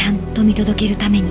ちゃんと見届けるために。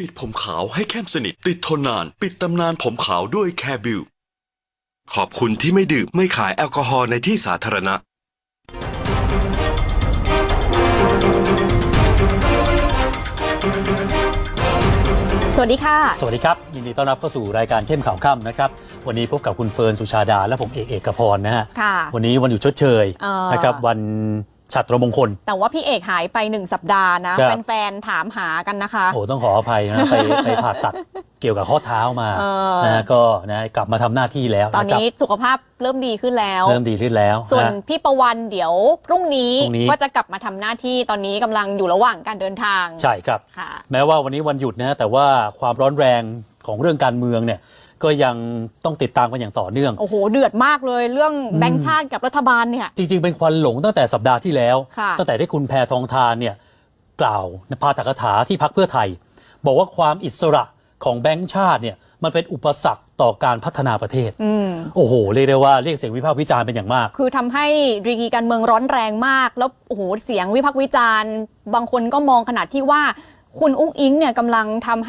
ปิดผมขาวให้เข้มสนิท ติดทนนาน ปิดตำนานผมขาวด้วยแคบิลขอบคุณที่ไม่ดื่ม ไม่ขายแอลกอฮอล์ในที่สาธารณะ สวัสดีค่ะ สวัสดีครับ ยินดีต้อนรับเข้าสู่รายการเข้มข่าวค่ำนะครับ วันนี้พบกับคุณเฟิร์นสุชาดา และผมเอกเอกพรนะฮะค่ะวันนี้วันหยุดชดเชยเอ่อนะครับวันฉัตรมงคล แต่ว่าพี่เอกหายไปหนึ่งสัปดาห์นะครับแฟนๆ ถามหากันนะคะ โอ้ต้องขออภัยนะ ไปไปผ่าตัด เกี่ยวกับข้อเท้ามาเออ นะฮะก็นะกลับมาทำหน้าที่แล้วตอนนะครับนี้สุขภาพเริ่มดีขึ้นแล้วเริ่มดีขึ้นแล้วส่วนนะ พี่ประวันเดี๋ยวพรุ่งนี้พรุ่งนี้ ก็จะกลับมาทำหน้าที่ตอนนี้กำลังอยู่ระหว่างการเดินทางใช่ครับ ค่ะ แม้ว่าวันนี้วันหยุดนะแต่ว่าความร้อนแรงของเรื่องการเมืองเนี่ยก็ยังต้องติดตามกันอย่างต่อเนื่อง โอ้โห เดือดมากเลยเรื่องแบงค์ชาติกับรัฐบาลเนี่ย จริง ๆ เป็นควันหลงตั้งแต่สัปดาห์ที่แล้ว ค่ะ ตั้งแต่ที่คุณแพทองทานเนี่ยกล่าวพาตกถาที่พักเพื่อไทย บอกว่าความอิสระ ของแบงก์ชาติเนี่ยมันเป็นอุปสรรคต่อการพัฒนาประเทศ อืม โอ้โห เรียกได้ว่าเรียกเสียงวิพากษ์วิจารณ์เป็นอย่างมาก คือทำให้ดีกรีการเมืองร้อนแรงมาก แล้วโอ้โหเสียงวิพากษ์วิจารณ์ บางคนก็มองขนาดที่ว่า คุณอุ้งอิงเนี่ยกำลังทำให้